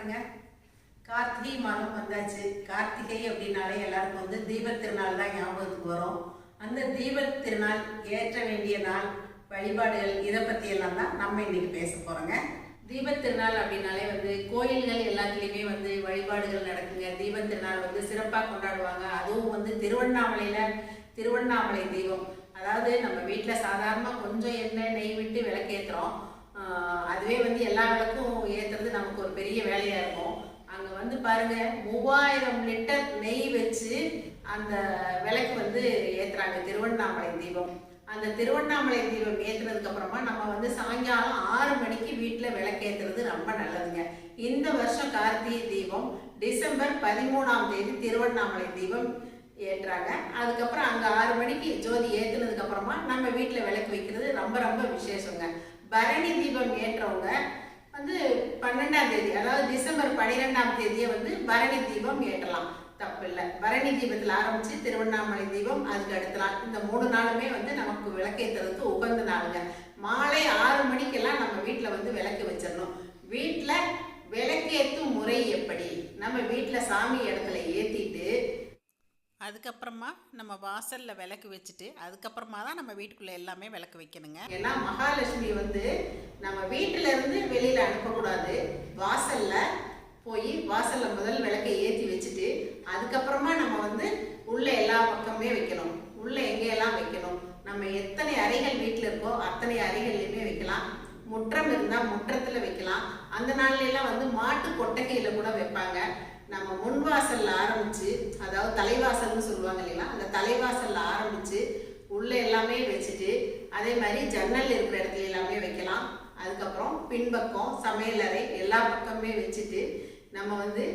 பாருங்க. கார்த்திகை மாதம் வந்தாச்சு. கார்த்திகை அப்படின்னாலே எல்லாருக்கும் வந்து தீபத் திருநாள் தான் ஞாபகத்துக்கு வரும். அந்த தீப திருநாள் ஏற்ற வேண்டிய நாள் வழிபாடுகள் இதை பற்றி எல்லாம் தான் நம்ம இன்னைக்கு பேச போகிறோங்க தீபத் திருநாள் அப்படின்னாலே வந்து கோயில்கள் எல்லாத்துலேயுமே வந்து வழிபாடுகள் நடக்குங்க. தீப திருநாள் வந்து சிறப்பாக கொண்டாடுவாங்க. அதுவும் வந்து திருவண்ணாமலையில் திருவண்ணாமலை தீபம் அதாவது நம்ம வீட்டில் சாதாரணமாக கொஞ்சம் எண்ணெய் நெய் விட்டு விளக்கேற்றுறோம் அதுவே வந்து எல்லா விளக்கும் ஒரு பெரிய வேலையா இருக்கும். அங்க வந்து பாருங்க மூவாயிரம் லிட்டர் நெய் வச்சு அந்த விளக்கு வந்து ஏத்துறாங்க. திருவண்ணாமலை தீபம். அந்த திருவண்ணாமலை தீபம் ஏத்துனதுக்கு அப்புறமா நம்ம வந்து சாயங்காலம் ஆறு மணிக்கு வீட்டில் விளக்கேத்துறது ரொம்ப நல்லதுங்க. இந்த வருஷம் கார்த்திகை தீபம் டிசம்பர் பதிமூணாம் தேதி திருவண்ணாமலை தீபம் ஏற்றுறாங்க அதுக்கப்புறம் அங்கே ஆறு மணிக்கு ஜோதி ஏற்றுனதுக்கு அப்புறமா நம்ம வீட்டில் விளக்கு வைக்கிறது ரொம்ப ரொம்ப விசேஷங்க. பரணி தீபம் ஏற்றவங்க பன்னெண்டாம் தேதி அதாவது டிசம்பர் பன்னிரெண்டாம் தேதியை வந்து பரணி தீபம் ஏற்றலாம். தப்பு இல்லை. பரணி தீபத்தில் ஆரம்பித்து திருவண்ணாமலை தீபம் அதுக்கு அடுத்த நாள் இந்த மூணு நாளுமே வந்து நமக்கு விளக்கேற்றுறதுக்கு உகந்த நாளுங்க. மாலை ஆறு மணிக்கெல்லாம் நம்ம வீட்டில் வந்து விளக்கு வச்சிடணும். வீட்டில் விளக்கேற்றும் முறை எப்படி? நம்ம வீட்டில் சாமி இடத்துல ஏற்றிட்டு அதுக்கப்புறமா நம்ம வாசலில் விளக்கு வச்சுட்டு அதுக்கப்புறமா தான் நம்ம வீட்டுக்குள்ளே எல்லாமே விளக்கு வைக்கணுங்க. ஏன்னா மகாலட்சுமி வந்து நம்ம வீட்டுல இருந்து வெளியில அனுப்பக்கூடாது. வாசல்ல போய் வாசல்ல முதல் விளக்கை ஏற்றி வச்சுட்டு அதுக்கப்புறமா நம்ம வந்து உள்ள எல்லா பக்கமே வைக்கணும். உள்ள எங்கேயெல்லாம் வைக்கணும்? நம்ம எத்தனை அறைகள் வீட்டில் இருக்கோ அத்தனை அறைகள்லையுமே வைக்கலாம். முற்றம் இருந்தால் முற்றத்தில் வைக்கலாம். அந்த நாள்ல எல்லாம் வந்து மாட்டு கொட்டகையில் கூட வைப்பாங்க. நம்ம முன்வாசல்ல ஆரம்பிச்சு அதாவது தலைவாசல்னு சொல்லுவாங்க இல்லைங்களா? அந்த தலைவாசல்ல ஆரம்பிச்சு உள்ள எல்லாமே வச்சுட்டு அதே மாதிரி ஜன்னல் இருக்கிற இடத்துல எல்லாமே வைக்கலாம். அதுக்கப்புறம் பின்பக்கம் சமையலறை எல்லா பக்கமே வச்சுட்டு நம்ம வந்து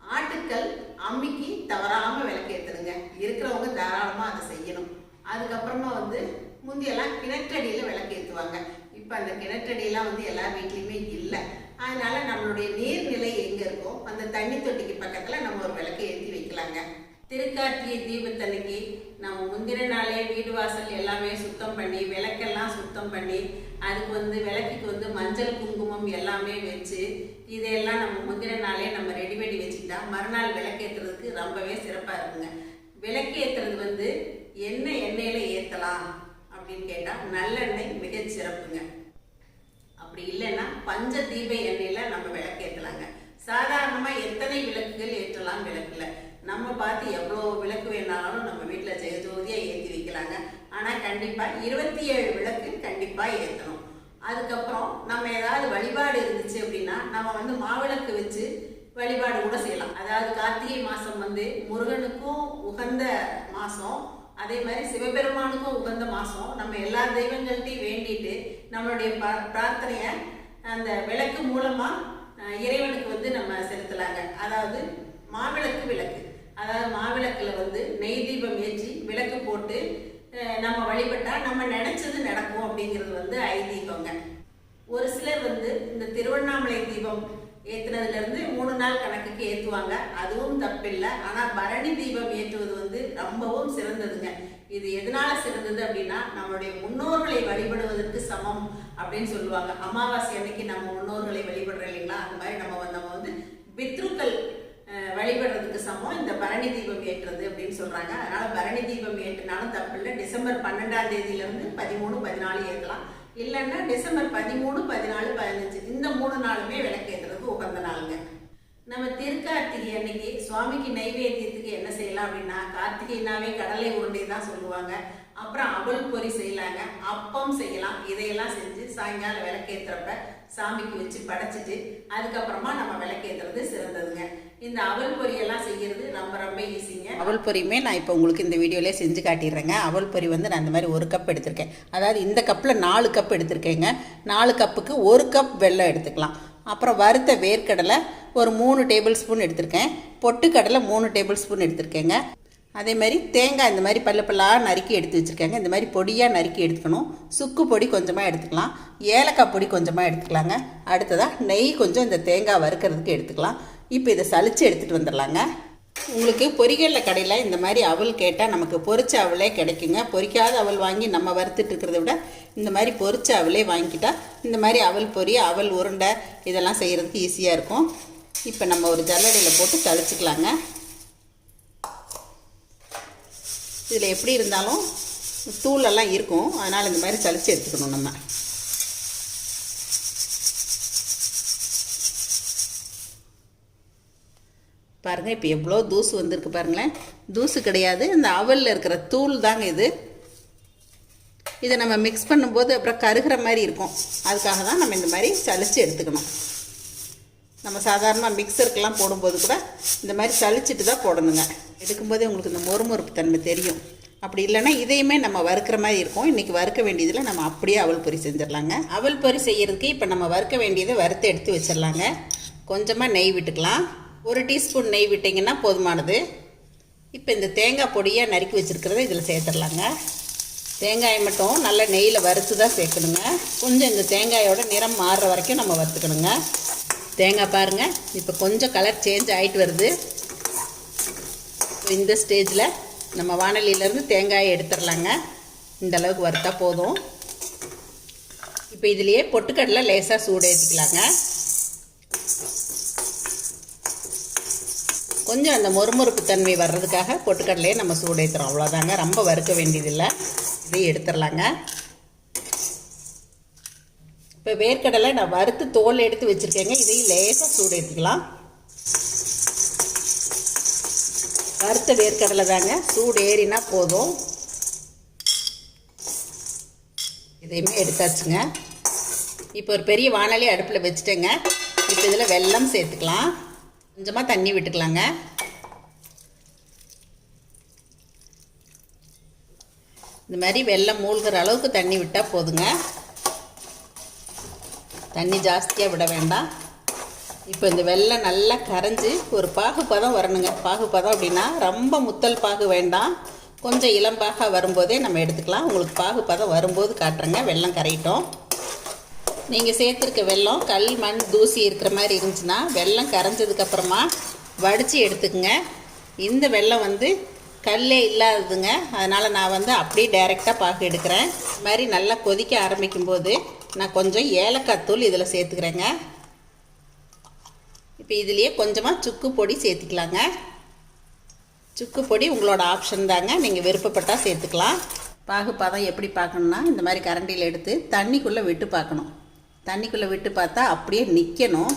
ஆட்டுக்கல் அம்மிக்கு தவறாம விளக்கேற்றுடுங்க இருக்கிறவங்க தாராளமா அதை செய்யணும். அதுக்கப்புறமா வந்து முந்தியெல்லாம் கிணற்றடியில விளக்கேற்றுவாங்க இப்போ அந்த கிணற்றடியெல்லாம் வந்து எல்லா வீட்லேயுமே இல்லை. அதனால நம்மளுடைய நீர்நிலை எங்க இருக்கோ அந்த தண்ணி தொட்டிக்கு பக்கத்துல நம்ம ஒரு விளக்கு ஏற்றி வைக்கலாங்க. திருக்கார்த்திகை தீபத்தன்னைக்கு நம்ம முந்தின நாளே வீடு வாசல் எல்லாமே சுத்தம் பண்ணி விளக்கெல்லாம் சுத்தம் பண்ணி அதுக்கு வந்து விளக்குக்கு வந்து மஞ்சள் குங்குமம் எல்லாமே வச்சு இதையெல்லாம் நம்ம முந்தின நாளே நம்ம ரெடி பண்ணி வச்சுக்கிட்டா மறுநாள் விளக்கேற்றுறதுக்கு ரொம்பவே சிறப்பாக இருக்குங்க. விளக்கேற்றுறது வந்து என்ன எண்ணெயில் ஏற்றலாம் அப்படின்னு கேட்டால் நல்லெண்ணெய் மிகச் சிறப்புங்க. அப்படி இல்லைன்னா பஞ்ச தீப எண்ணெயில நம்ம விளக்கு ஏற்றலாங்க சாதாரணமா எத்தனை விளக்குகள் ஏற்றலாம் விளக்குல? நம்ம பார்த்து எவ்வளோ விளக்கு வேணாலும் நம்ம வீட்டில் ஜெகஜோதியா ஏற்றி வைக்கலாங்க. ஆனால் கண்டிப்பாக இருபத்தி ஏழு விளக்கு கண்டிப்பாக ஏற்றணும் அதுக்கப்புறம் நம்ம ஏதாவது வழிபாடு இருந்துச்சு அப்படின்னா நம்ம வந்து மாவிளக்கு வச்சு வழிபாடு கூட செய்யலாம். அதாவது கார்த்திகை மாதம் வந்து முருகனுக்கும் உகந்த மாதம் அதே மாதிரி சிவபெருமானுக்கும் உகந்த மாதம் நம்ம எல்லா தெய்வங்கள்ட்டையும் வேண்டிட்டு நம்மளுடைய ப- பிரார்த்தனையை அந்த விளக்கு மூலமாக இறைவனுக்கு வந்து நம்ம செலுத்தலாங்க. அதாவது மாவிளக்கு விளக்கு. அதாவது மாவிளக்குல வந்து நெய் தீபம் ஏற்றி விளக்கு போட்டு நம்ம வழிபட்டால் நம்ம நினச்சது நடக்கும் அப்படிங்கிறது வந்து ஐதீகங்க. ஒரு சிலர் வந்து இந்த திருவண்ணாமலை தீபம் ஏற்றுனதுலேருந்து மூணு நாள் கணக்குக்கு ஏற்றுவாங்க அதுவும் தப்பில்லை. ஆனால் பரணி தீபம் ஏற்றுவது வந்து ரொம்பவும் சிறந்ததுங்க. இது எதனால சிறந்தது அப்படின்னா நம்மளுடைய முன்னோர்களை வழிபடுவதற்கு சமம் அப்படின்னு சொல்லுவாங்க. அமாவாசை அன்னைக்கு நம்ம முன்னோர்களை வழிபடுறோம் இல்லைங்களா? அந்த மாதிரி நம்ம நம்ம வந்து பித்ருக்கள் வழிபடுறதுக்கு சமம். இந்த பரணி தீபம் ஏற்றுறது அப்படின்னு சொல்றாங்க. அதனால பரணி தீபம் ஏற்றுனாலும் தப்பில்லை. டிசம்பர் பன்னெண்டாம் தேதியிலிருந்து பதிமூணு பதினாலு ஏற்றலாம். இல்லைன்னா டிசம்பர் பதிமூணு பதினாலு பதினஞ்சு இந்த மூணு நாளுமே விளக்கேற்றுறதுக்கு உகந்த நாளுங்க நம்ம திருக்கார்த்திகை அன்னைக்கு சுவாமிக்கு நைவேத்தியத்துக்கு என்ன செய்யலாம் அப்படின்னா கார்த்திகைனாவே கடலை உருண்டை தான் சொல்லுவாங்க. அப்புறம் அவல் பொறி செய்யலாங்க. அப்பம் செய்யலாம். இதையெல்லாம் செஞ்சு சாயங்காலம் விளக்கேத்துறப்ப சாமிக்கு வச்சு படைச்சிட்டு அதுக்கப்புறமா நம்ம விளக்கேத்துறது சிறந்ததுங்க. இந்த அவல் பொரியெல்லாம் செய்கிறது ரொம்ப ரொம்ப ஈஸிங்க. அவல் பொரியுமே நான் இப்போ உங்களுக்கு இந்த வீடியோலே செஞ்சு காட்டிடுறேங்க. அவல் பொரி வந்து நான் இந்த மாதிரி ஒரு கப் எடுத்திருக்கேன். அதாவது இந்த கப்பில் நாலு கப் எடுத்திருக்கேங்க. நாலு கப்புக்கு ஒரு கப் வெள்ளம் எடுத்துக்கலாம். அப்புறம் வறுத்த வேர்க்கடலை ஒரு மூணு டேபிள் ஸ்பூன் எடுத்திருக்கேன். பொட்டுக்கடலை மூணு டேபிள் ஸ்பூன் எடுத்திருக்கேங்க. அதே மாதிரி தேங்காய் இந்த மாதிரி பல்லு பல்லாக நறுக்கி எடுத்து வச்சுருக்கேங்க. இந்த மாதிரி பொடியாக நறுக்கி எடுத்துக்கணும். சுக்கு பொடி கொஞ்சமாக எடுத்துக்கலாம். ஏலக்காய் பொடி கொஞ்சமாக எடுத்துக்கலாங்க. அடுத்ததாக நெய் கொஞ்சம் இந்த தேங்காய் வறுக்கிறதுக்கு எடுத்துக்கலாம். இப்போ இதை சளிச்சு எடுத்துகிட்டு வந்துடலாங்க. உங்களுக்கு பொரிகடலை கடையில் இந்த மாதிரி அவல் கேட்டால் நமக்கு பொரிச்ச அவளே கிடைக்குங்க. பொரிக்காத அவல் வாங்கி நம்ம வறுத்துட்டு இருக்கிறத விட இந்த மாதிரி பொரிச்ச அவளே வாங்கிட்டால் இந்த மாதிரி அவல் பொரி அவல் உருண்டை இதெல்லாம் செய்கிறதுக்கு ஈஸியாக இருக்கும். இப்போ நம்ம ஒரு ஜல்லடையில் போட்டு தளிச்சுக்கலாங்க. இதில் எப்படி இருந்தாலும் தூளெல்லாம் இருக்கும். அதனால் இந்த மாதிரி தளித்து எடுத்துக்கணும் நம்ம. பாருங்கள் இப்போ எவ்வளோ தூசு வந்திருக்கு பாருங்களேன். தூசு கிடையாது. இந்த அவலில் இருக்கிற தூள் தாங்க இது. இதை நம்ம மிக்ஸ் பண்ணும்போது அப்புறம் கருகிற மாதிரி இருக்கும். அதுக்காக தான் நம்ம இந்த மாதிரி சளிச்சு எடுத்துக்கணும். நம்ம சாதாரணமாக மிக்சருக்கெல்லாம் போடும்போது கூட இந்த மாதிரி சளிச்சிட்டு தான் போடணுங்க. எடுக்கும்போதே உங்களுக்கு இந்த மொறுமொறுப்பு தன்மை தெரியும். அப்படி இல்லைன்னா இதையுமே நம்ம வறுக்கிற மாதிரி இருக்கும். இன்றைக்கி வறுக்க வேண்டியதில் நம்ம அப்படியே அவல் பொரி செஞ்சிடலாங்க. அவல் பொறி செய்கிறதுக்கு இப்போ நம்ம வறுக்க வேண்டியதை வறுத்து எடுத்து வச்சிடலாங்க. கொஞ்சமாக நெய் விட்டுக்கலாம். ஒரு டீஸ்பூன் நெய் விட்டிங்கன்னா போதுமானது. இப்போ இந்த தேங்காய் பொடியாக நறுக்கி வச்சுருக்கிறத இதில் சேர்த்துடலாங்க. தேங்காயை மட்டும் நல்லா நெய்யில் வறுத்து தான் சேர்க்கணுங்க. கொஞ்சம் இந்த தேங்காயோட நிறம் மாறுற வரைக்கும் நம்ம வறுத்துக்கணுங்க. தேங்காய் பாருங்கள் இப்போ கொஞ்சம் கலர் சேஞ்ச் ஆகிட்டு வருது. இந்த ஸ்டேஜில் நம்ம வானலியிலேருந்து தேங்காயை எடுத்துடலாங்க. இந்த அளவுக்கு வறுத்தா போதும். இப்போ இதுலேயே பொட்டுக்கடலை லேசாக சூடு ஏற்றிக்கலாங்க கொஞ்சம் அந்த மொறுமொறுப்பு தன்மை வர்றதுக்காக பொட்டுக்கடலையே நம்ம சூடு அவ்வளோதாங்க ரொம்ப வறுக்க வேண்டியதில்லை. இதையும் எடுத்துடலாங்க. இப்போ வேர்க்கடலை நான் வறுத்து தோல் எடுத்து வச்சுருக்கேங்க. இதையும் லேசாக சூடேற்றிக்கலாம் வறுத்த வேர்க்கடலை தாங்க. சூடு ஏறினா போதும். இதையுமே எடுத்தாச்சுங்க. இப்போ ஒரு பெரிய வானலி அடுப்பில் வச்சுட்டேங்க. இப்போ இதில் வெல்லம் சேர்த்துக்கலாம். கொஞ்சமாக தண்ணி விட்டுக்கலாங்க. இந்த மாதிரி வெள்ளம் மூழ்கிற அளவுக்கு தண்ணி விட்டால் போதுங்க. தண்ணி ஜாஸ்தியாக விட வேண்டாம். இப்போ இந்த வெள்ளம் நல்லா கரைஞ்சி ஒரு பாகுப்பதம் வரணுங்க. பாகுப்பதம் அப்படின்னா ரொம்ப முத்தல் பாகு வேண்டாம். கொஞ்சம் இளம்பாக வரும்போதே நம்ம எடுத்துக்கலாம். உங்களுக்கு பாகுப்பதம் வரும்போது காட்டுறேங்க. வெள்ளம் கரையிட்டோம். நீங்கள் சேர்த்துருக்க வெள்ளம் கல் மண் தூசி இருக்கிற மாதிரி இருந்துச்சுன்னா வெள்ளம் கரைஞ்சதுக்கப்புறமா வடித்து எடுத்துக்கங்க. இந்த வெள்ளம் வந்து கல்லே இல்லாததுங்க. அதனால் நான் வந்து அப்படியே டைரெக்டாக பாகு எடுக்கிறேன். இது மாதிரி நல்லா கொதிக்க ஆரம்பிக்கும் போது நான் கொஞ்சம் ஏலக்காய் தூள் இதில் சேர்த்துக்கிறேங்க. இப்போ இதுலேயே கொஞ்சமாக சுக்கு பொடி சேர்த்துக்கலாங்க. சுக்கு பொடி உங்களோட ஆப்ஷன் தாங்க. நீங்கள் விருப்பப்பட்டால் சேர்த்துக்கலாம். பாகு பதம் எப்படி பார்க்கணுன்னா இந்த மாதிரி கரண்டியில் எடுத்து தண்ணிக்குள்ளே விட்டு பார்க்கணும் தண்ணிக்குள்ளே விட்டு பார்த்தா அப்படியே நிற்கணும்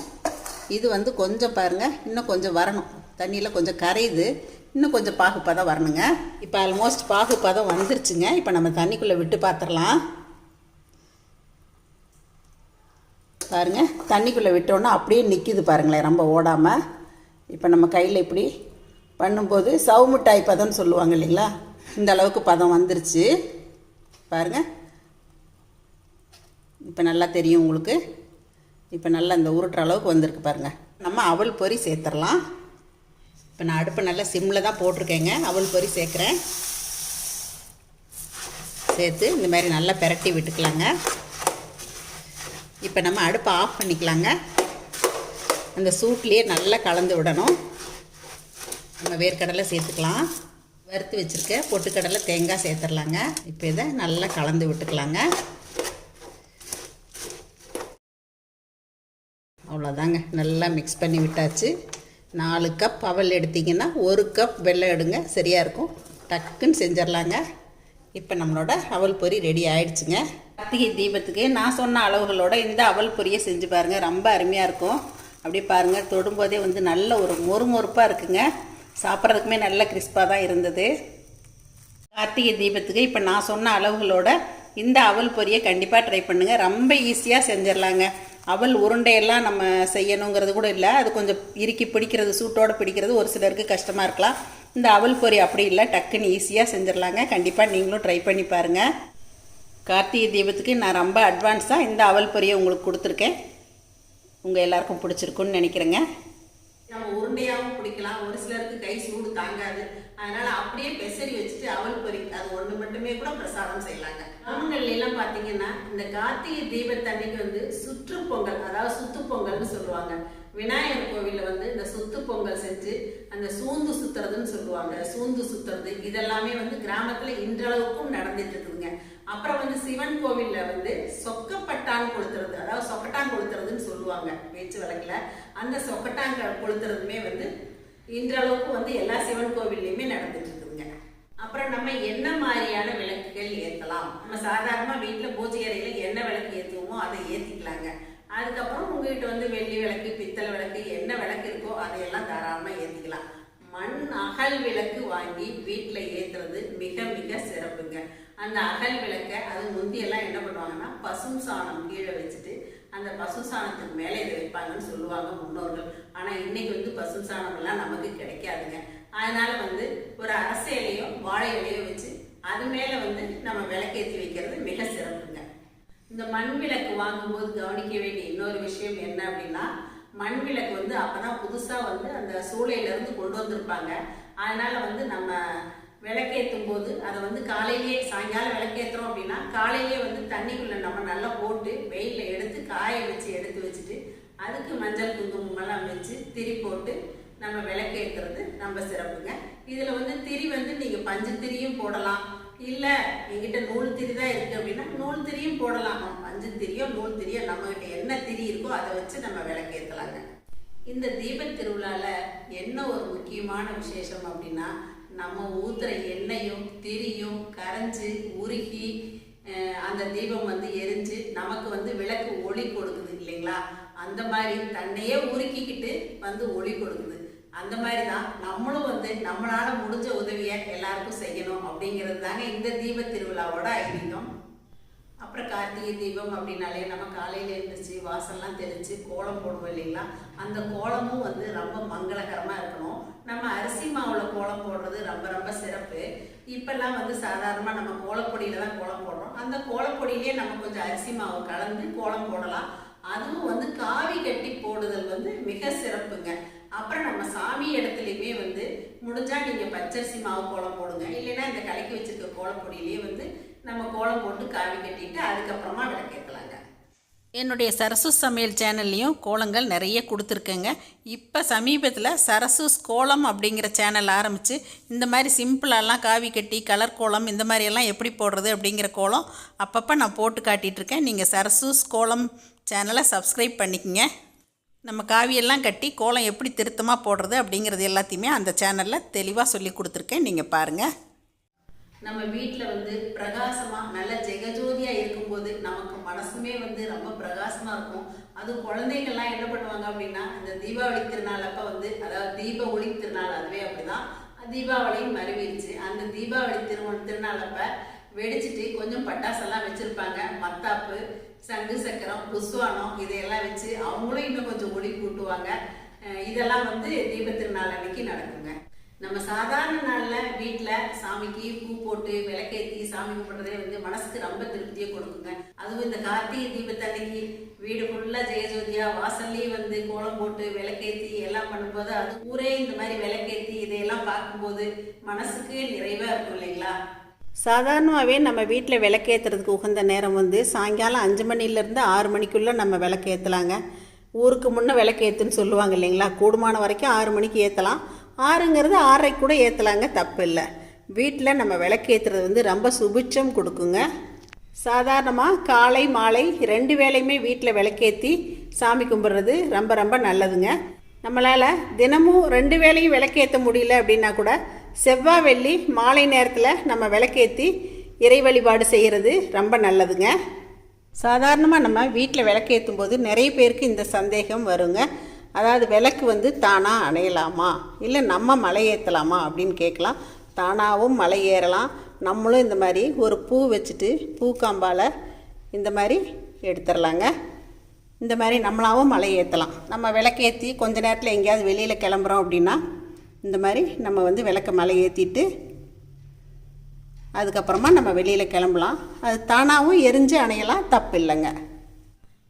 இது வந்து கொஞ்சம் பாருங்கள் இன்னும் கொஞ்சம் வரணும். தண்ணியில் கொஞ்சம் கரையுது. இன்னும் கொஞ்சம் பாகு பதம் வரணுங்க. இப்போ ஆல்மோஸ்ட் பாகு பதம் வந்துருச்சுங்க. இப்போ நம்ம தண்ணிக்குள்ளே விட்டு பார்த்துடலாம் பாருங்கள் தண்ணிக்குள்ளே விட்டோன்னா அப்படியே நிற்கிது பாருங்களேன் ரொம்ப ஓடாமல் இப்போ நம்ம கையில் இப்படி பண்ணும்போது சவு மிட்டாய் பதம்னு சொல்லுவாங்க இல்லைங்களா? இந்த அளவுக்கு பதம் வந்துருச்சு. பாருங்கள் இப்போ நல்லா தெரியும் உங்களுக்கு. இப்போ நல்லா இந்த உருட்டுற அளவுக்கு வந்திருக்கு பாருங்கள் நம்ம அவல் பொரி சேர்த்துடலாம். இப்போ நான் அடுப்பை நல்லா சிம்மில் தான் போட்டிருக்கேங்க. அவல் பொரி சேர்க்குறேன். சேர்த்து இந்த மாதிரி நல்லா பெரட்டி விட்டுக்கலாங்க. இப்போ நம்ம அடுப்பை ஆஃப் பண்ணிக்கலாங்க. அந்த சூட்லேயே நல்லா கலந்து விடணும். நம்ம வேர்க்கடலை சேர்த்துக்கலாம். வறுத்து வச்சுருக்க பொட்டுக்கடலை தேங்காய் சேர்த்துடலாங்க. இப்போ இதை நல்லா கலந்து விட்டுக்கலாங்க. அவ்வளோதாங்க. நல்லா மிக்ஸ் பண்ணி விட்டாச்சு. நாலு கப் அவல் எடுத்திங்கன்னா ஒரு கப் வெள்ளம் எடுங்க. சரியாக இருக்கும். டக்குன்னு செஞ்சிடலாங்க. இப்போ நம்மளோட அவல் பொரி ரெடி ஆயிடுச்சுங்க. கார்த்திகை தீபத்துக்கு நான் சொன்ன அளவுகளோட இந்த அவல் பொரியை செஞ்சு பாருங்கள் ரொம்ப அருமையாக இருக்கும். அப்படியே பாருங்கள் தொடும்போதே வந்து நல்ல ஒரு மொறுமொறுப்பாக இருக்குங்க. சாப்பிட்றதுக்குமே நல்ல கிறிஸ்பாக தான் இருந்தது. கார்த்திகை தீபத்துக்கு இப்போ நான் சொன்ன அளவுகளோட இந்த அவல் பொரியை கண்டிப்பாக ட்ரை பண்ணுங்கள் ரொம்ப ஈஸியாக செஞ்சிடலாங்க. அவல் உருண்டையெல்லாம் நம்ம செய்யணுங்கிறது கூட இல்லை. அது கொஞ்சம் இறுக்கி பிடிக்கிறது சூட்டோடு பிடிக்கிறது ஒரு சிலருக்கு கஷ்டமாக இருக்கலாம். இந்த அவல் பொரி அப்படி இல்லை. டக்குன்னு ஈஸியாக செஞ்சிடலாங்க. கண்டிப்பாக நீங்களும் ட்ரை பண்ணி பாருங்கள் கார்த்திகை தீபத்துக்கு நான் ரொம்ப அட்வான்ஸாக இந்த அவல் பொரியை உங்களுக்கு கொடுத்துருக்கேன். உங்கள் எல்லாருக்கும் பிடிச்சிருக்குன்னு நினைக்கிறேங்க. நம்ம உருண்டையாகவும் பிடிக்கலாம் ஒரு சிலருக்கு கை சூடு தாங்காது. அதனால அப்படியே பெசரி வச்சுட்டு அவல் பொறி அது ஒன்று மட்டுமே கூட பிரசாதம் செய்யலாங்க. தமிழ்நிலையெல்லாம் பார்த்தீங்கன்னா இந்த கார்த்திகை தீபத்தன்னைக்கு வந்து சுற்று பொங்கல் அதாவது சுத்து பொங்கல்னு சொல்லுவாங்க. விநாயகர் கோவிலில் வந்து இந்த சுத்து பொங்கல் செஞ்சு அந்த சூந்து சுத்துறதுன்னு சொல்லுவாங்க. சூந்து சுத்துறது இதெல்லாமே வந்து கிராமத்தில் இன்றளவுக்கும் நடந்துட்டு இருக்குதுங்க. அப்புறம் வந்து சிவன் கோவில்ல வந்து சொக்கப்பட்டான் கொளுத்துறது அதாவது சொக்கட்டான் கொளுத்துறதுன்னு சொல்லுவாங்க பேச்சு வழக்குல. அந்த சொக்கட்டான் கொளுத்துறதுமே வந்து இன்றளவுக்கு வந்து எல்லா சிவன் கோவில்லையுமே நடந்துட்டு இருக்குதுங்க அப்புறம் நம்ம என்ன மாதிரியான விளக்குகள் ஏற்றலாம் நம்ம சாதாரணமா வீட்டில் பூஜை அறையில் என்ன விளக்கு ஏற்றுவோமோ அதை ஏற்றிக்கலாங்க அதுக்கப்புறம் உங்ககிட்ட வந்து வெள்ளி விளக்கு பித்தளை விளக்கு என்ன விளக்கு இருக்கோ அதையெல்லாம் தாராளமாக ஏற்றிக்கலாம் மண் அகல் விளக்கு வாங்கி வீட்டில் ஏற்றுறது மிக மிக சிறப்புங்க. அந்த அகல் விளக்க அது முந்தியெல்லாம் என்ன பண்ணுவாங்கன்னா பசும் சாணம் கீழே வச்சுட்டு அந்த பசு சாணத்துக்கு மேலே இதை வைப்பாங்கன்னு சொல்லுவாங்க முன்னோர்கள். ஆனால் இன்னைக்கு வந்து பசு சாணம் நமக்கு கிடைக்காதுங்க. அதனால வந்து ஒரு அரசையிலையோ வாழை இலையோ வச்சு அது மேலே வந்து நம்ம விளக்கேற்றி வைக்கிறது மிக சிறப்புங்க. இந்த மண் விளக்கு வாங்கும்போது கவனிக்க வேண்டிய இன்னொரு விஷயம் என்ன அப்படின்னா மண் விளக்கு வந்து அப்போ தான் புதுசாக வந்து அந்த சூளையிலேருந்து கொண்டு வந்திருப்பாங்க. அதனால வந்து நம்ம விளக்கேற்றும் போது அதை வந்து காலையிலேயே சாயங்காலம் விளக்கேற்றுறோம் அப்படின்னா காலையிலேயே வந்து தண்ணிக்குள்ளே நம்ம நல்லா போட்டு வெயிலில் எடுத்து காய வச்சு எடுத்து வச்சுட்டு அதுக்கு மஞ்சள் குங்குமம் எல்லாம் வச்சு திரி போட்டு நம்ம விளக்கேற்றுறது ரொம்ப சிறப்புங்க. இதில் வந்து திரி வந்து நீங்கள் பஞ்சு திரியும் போடலாம். இல்லை எங்கிட்ட நூல் திரி தான் இருக்குது அப்படின்னா நூல் திரியும் போடலாம். பஞ்சு திரியோ நூல் திரியோ நம்மகிட்ட என்ன திரி இருக்கோ அதை வச்சு நம்ம விளக்கேற்றலாங்க இந்த தீபத் திருவிழாவில் என்ன ஒரு முக்கியமான விசேஷம் அப்படின்னா நம்ம ஊத்துற எண்ணெயும் திரியும் கரைஞ்சு உருகி அந்த தீபம் வந்து எரிஞ்சு நமக்கு வந்து விளக்கு ஒளி கொடுக்குது இல்லைங்களா? அந்த மாதிரி தன்னையே உருக்கிக்கிட்டு வந்து ஒளி கொடுக்குது. அந்த மாதிரி தான் நம்மளும் வந்து நம்மளால முடிஞ்ச உதவியை எல்லாருக்கும் செய்யணும் அப்படிங்கிறது தாங்க இந்த தீப திருவிழாவோட ஐதீகம். அப்புறம் கார்த்திகை தீபம் அப்படின்னாலே நம்ம காலையில எழுந்திரிச்சு வாசல்லாம் தெளிச்சு கோலம் போடுவோம் இல்லைங்களா? அந்த கோலமும் வந்து ரொம்ப மங்களகரமா இருக்கணும். நம்ம அரிசி மாவுல கோலம் போடுறது ரொம்ப ரொம்ப சிறப்பு. இப்பெல்லாம் வந்து சாதாரணமா நம்ம கோலப்பொடியில தான் கோலம் போடுறோம். அந்த கோலப்பொடியிலே நம்ம கொஞ்சம் அரிசி மாவு கலந்து கோலம் போடலாம். அதுவும் வந்து காவி கட்டி போடுதல் வந்து மிக சிறப்புங்க. அப்புறம் நம்ம சாமி இடத்துலையுமே வந்து முடிஞ்சா நீங்க பச்சரிசி மாவு கோலம் போடுங்க. இல்லைன்னா இந்த கலக்கி வச்சிருக்க கோலப்பொடியிலேயே வந்து நம்ம கோலம் போட்டு காவி கட்டிட்டு அதுக்கப்புறமா விளக்கேற்றலாங்க என்னுடைய சரசு சமையல் சேனல்லையும் கோலங்கள் நிறைய கொடுத்துருக்கேங்க. இப்போ சமீபத்தில் சரசூஸ் கோலம் அப்படிங்கிற சேனல் ஆரம்பித்து இந்த மாதிரி சிம்பிளாலாம் காவி கட்டி கலர் கோலம் இந்த மாதிரியெல்லாம் எப்படி போடுறது அப்படிங்கிற கோலம் அப்பப்போ நான் போட்டு காட்டிகிட்ருக்கேன் நீங்கள் சரசூஸ் கோலம் சேனலை சப்ஸ்கிரைப் பண்ணிக்கங்க. நம்ம காவியெல்லாம் கட்டி கோலம் எப்படி திருத்தமாக போடுறது அப்படிங்கிறது எல்லாத்தையுமே அந்த சேனலில் தெளிவாக சொல்லி கொடுத்துருக்கேன். நீங்கள் பாருங்கள் நம்ம வீட்டில் வந்து பிரகாசமாக நல்ல ஜெகஜோதியாக இருக்கும்போது நமக்கு மனசுமே வந்து ரொம்ப பிரகாசமாக இருக்கும். அதுவும் குழந்தைங்கள்லாம் என்ன பண்ணுவாங்க அப்படின்னா இந்த தீபாவளி திருநாள் அப்போ வந்து அதாவது தீப ஒளி திருநாள் அதுவே அப்படிதான். தீபாவளியும் மறுவிடுச்சு அந்த தீபாவளி திருமண திருநாள் அப்போ வெடிச்சிட்டு கொஞ்சம் பட்டாசெல்லாம் வச்சுருப்பாங்க. மத்தாப்பு சங்கு சக்கரம் புஸ்வானம் இதையெல்லாம் வச்சு அவங்களும் இன்னும் கொஞ்சம் ஒளி கூட்டுவாங்க. இதெல்லாம் வந்து தீப திருநாள் அன்னைக்கு நடக்குங்க. நம்ம சாதாரண நாளில் வீட்டில் சாமிக்கு பூ போட்டு விளக்கேற்றி சாமி கும்பிட்றதே வந்து மனசுக்கு ரொம்ப திருப்தியை கொடுக்குங்க. அதுவும் இந்த கார்த்திகை தீபத்தன்னைக்கு வீடு ஃபுல்லாக ஜெயஜோதியாக வாசல்லையும் வந்து கோலம் போட்டு விளக்கேற்றி எல்லாம் பண்ணும்போது அது ஊரே இந்த மாதிரி விளக்கேத்தி இதையெல்லாம் பார்க்கும்போது மனசுக்கு நிறைவாக இருக்கும் இல்லைங்களா? சாதாரணமாகவே நம்ம வீட்டில் விளக்கேற்றுறதுக்கு உகந்த நேரம் வந்து சாயங்காலம் அஞ்சு மணிலேருந்து ஆறு மணிக்குள்ளே நம்ம விளக்கேற்றலாங்க ஊருக்கு முன்னே விளக்கேற்றுன்னு சொல்லுவாங்க இல்லைங்களா? கூடுமான வரைக்கும் ஆறு மணிக்கு ஏற்றலாம் ஆறுங்கிறது ஆறை கூட ஏற்றலாங்க தப்பு இல்லை வீட்டில் நம்ம விளக்கேற்றுறது வந்து ரொம்ப சுபிட்சம் கொடுக்குங்க. சாதாரணமாக காலை மாலை ரெண்டு வேலையுமே வீட்டில் விளக்கேற்றி சாமி கும்பிட்றது ரொம்ப ரொம்ப நல்லதுங்க. நம்மளால் தினமும் ரெண்டு வேளையும் விளக்கேற்ற முடியல அப்படின்னா கூட செவ்வாய் வெள்ளி மாலை நேரத்தில் நம்ம விளக்கேற்றி இறை வழிபாடு செய்கிறது ரொம்ப நல்லதுங்க. சாதாரணமாக நம்ம வீட்டில் விளக்கேற்றும் போது நிறைய பேருக்கு இந்த சந்தேகம் வருங்க. அதாவது விளக்கு வந்து தானாக அணையலாமா? இல்லை நம்ம மலை ஏற்றலாமா அப்படின்னு கேட்கலாம். தானாகவும் மலை ஏறலாம். நம்மளும் இந்த மாதிரி ஒரு பூ வச்சுட்டு பூக்காம்பால் இந்த மாதிரி எடுத்துடலாங்க. இந்த மாதிரி நம்மளாகவும் மலை ஏற்றலாம் நம்ம விளக்கேற்றி கொஞ்ச நேரத்தில் எங்கேயாவது வெளியில் கிளம்புறோம் அப்படின்னா இந்த மாதிரி நம்ம வந்து விளக்க மலை ஏற்றிட்டு அதுக்கப்புறமா நம்ம வெளியில் கிளம்பலாம். அது தானாகவும் எரிஞ்சு அணையலாம். தப்பு இல்லைங்க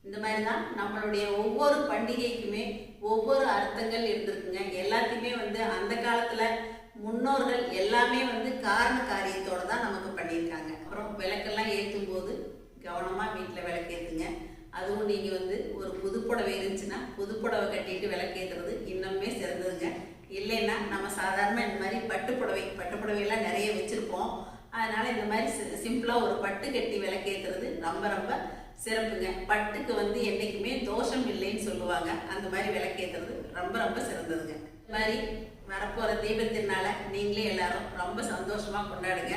இந்த மாதிரி தான் நம்மளுடைய ஒவ்வொரு பண்டிகைக்குமே ஒவ்வொரு அர்த்தங்கள் இருந்திருக்குங்க. எல்லாத்தையுமே வந்து அந்த காலத்துல முன்னோர்கள் எல்லாமே வந்து காரண காரியத்தோட தான் நமக்கு பண்ணியிருக்காங்க. அப்புறம் விளக்கெல்லாம் ஏற்றும் போது கவனமா வீட்டில் விளக்கேற்றுங்க அதுவும் நீங்க வந்து ஒரு புதுப்புடவை இருந்துச்சுன்னா புதுப்புடவை புடவை கட்டிட்டு விளக்கேற்றுறது இன்னுமே சிறந்ததுங்க. இல்லைன்னா நம்ம சாதாரண இந்த மாதிரி பட்டு புடவை பட்டு புடவையெல்லாம் நிறைய வச்சிருப்போம். அதனால இந்த மாதிரி சிம்பிளாக ஒரு பட்டு கட்டி விளக்கேற்றுறது ரொம்ப ரொம்ப சிறப்புங்க. பட்டுக்கு வந்து என்றைக்குமே தோஷம் இல்லைன்னு சொல்லுவாங்க. அந்த மாதிரி விளக்கேற்றுறது ரொம்ப ரொம்ப சிறந்ததுங்க. இந்த மாதிரி வரப்போகிற தீபத்திருநாள நீங்களே எல்லாரும் ரொம்ப சந்தோஷமாக கொண்டாடுங்க.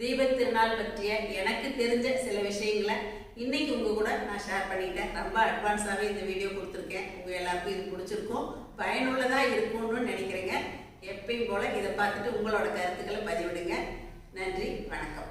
தீபத்திருநாள் பற்றிய எனக்கு தெரிஞ்ச சில விஷயங்களை இன்னைக்கு உங்க கூட நான் ஷேர் பண்ணிட்டேன். ரொம்ப அட்வான்ஸாகவே இந்த வீடியோ கொடுத்துருக்கேன். உங்க எல்லாருக்கும் இது பிடிச்சிருக்கும். பயனுள்ளதா இருக்கும்னு நினைக்கிறேங்க. எப்பயும் போல இதை பார்த்துட்டு உங்களோட கருத்துக்களை பதிவிடுங்க. நன்றி வணக்கம்.